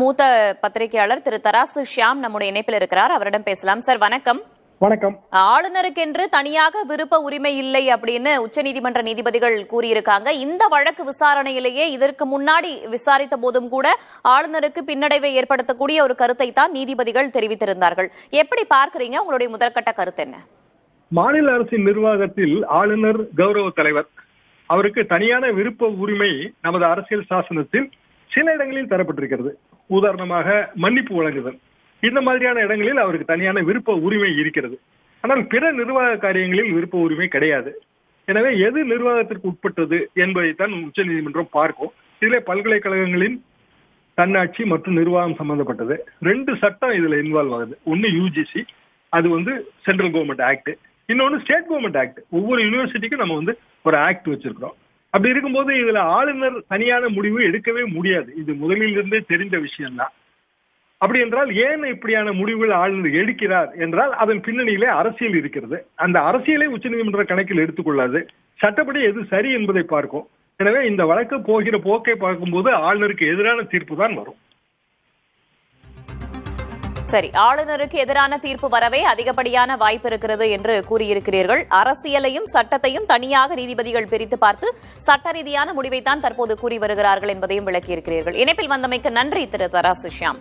மூத்த பத்திரிகையாளர் திரு தராசு ஷியாம் நம்முடைய இணைப்பில் இருக்கிறார். அவரிடம் பேசலாம். சார் வணக்கம். வணக்கம். ஆளுநருக்கென்று தனியாக விருப்ப உரிமை இல்லை அப்படின்னு உச்சநீதிமன்ற நீதிபதிகள் கூறியிருக்காங்க. இந்த வழக்கு விசாரணையிலேயே இதற்கு முன்னாடி விசாரித்த போதும் கூட ஆளுநருக்கு பின்னடைவை ஏற்படுத்தக்கூடிய ஒரு கருத்தை தான் நீதிபதிகள் தெரிவித்திருந்தார்கள். எப்படி பார்க்கறீங்க? உங்களுடைய முதற்கட்ட கருத்து என்ன? மாநில அரசின் நிர்வாகத்தில் ஆளுநர் கௌரவ தலைவர் அவருக்கு தனியான விருப்ப உரிமை நமது அரசியல் சாசனத்தில் சில இடங்களில் தரப்பட்டிருக்கிறது. உதாரணமாக மன்னிப்பு வழங்குதல். இந்த மாதிரியான இடங்களில் அவருக்கு தனியான விருப்ப உரிமை இருக்கிறது. ஆனால் பிற நிர்வாக காரியங்களில் விருப்ப உரிமை கிடையாது. எனவே எது நிர்வாகத்திற்கு உட்பட்டது என்பதைத்தான் உச்சநீதிமன்றம் பார்க்கும். இதிலே பல்கலைக்கழகங்களின் தன்னாட்சி மற்றும் நிர்வாகம் சம்பந்தப்பட்டது. ரெண்டு சட்டம் இதுல இன்வால்வ் ஆகுது. ஒன்னு யூஜிசி அது வந்து சென்ட்ரல் கவர்மெண்ட் ஆக்ட் இன்னொன்னு ஸ்டேட் கவர்மெண்ட் ஆக்ட் ஒவ்வொரு யூனிவர்சிட்டிக்கும் நம்ம வந்து ஒரு ஆக்ட் வச்சிருக்கிறோம். அப்படி இருக்கும்போது இதுல ஆளுநர் தனியான முடிவு எடுக்கவே முடியாது. இது முதலிலிருந்தே தெரிந்த விஷயம்தான். அப்படி என்றால் ஏன் இப்படியான முடிவுகள் ஆளுநர் எடுக்கிறார் என்றால் அதன் பின்னணியிலே அரசியல் இருக்கிறது. அந்த அரசியலை உச்சநீதிமன்ற கணக்கில் எடுத்துக்கொள்ளாது. சட்டப்படி எது சரி என்பதை பார்க்கும். எனவே இந்த வழக்கு போகிற போக்கை பார்க்கும்போது ஆளுநருக்கு எதிரான தீர்ப்பு தான் வரும். சரி ஆளுநருக்கு எதிரான தீர்ப்பு வரவே அதிகப்படியான வாய்ப்பு இருக்கிறது என்று கூறியிருக்கிறீர்கள். அரசியலையும் சட்டத்தையும் தனியாக நீதிபதிகள் பிரித்து பார்த்து சட்ட ரீதியான முடிவைத்தான் தற்போது கூறி வருகிறார்கள் என்பதையும் விளக்கியிருக்கிறீர்கள். இணைப்பில் வந்தமைக்கு நன்றி திரு தராசு ஷியாம்.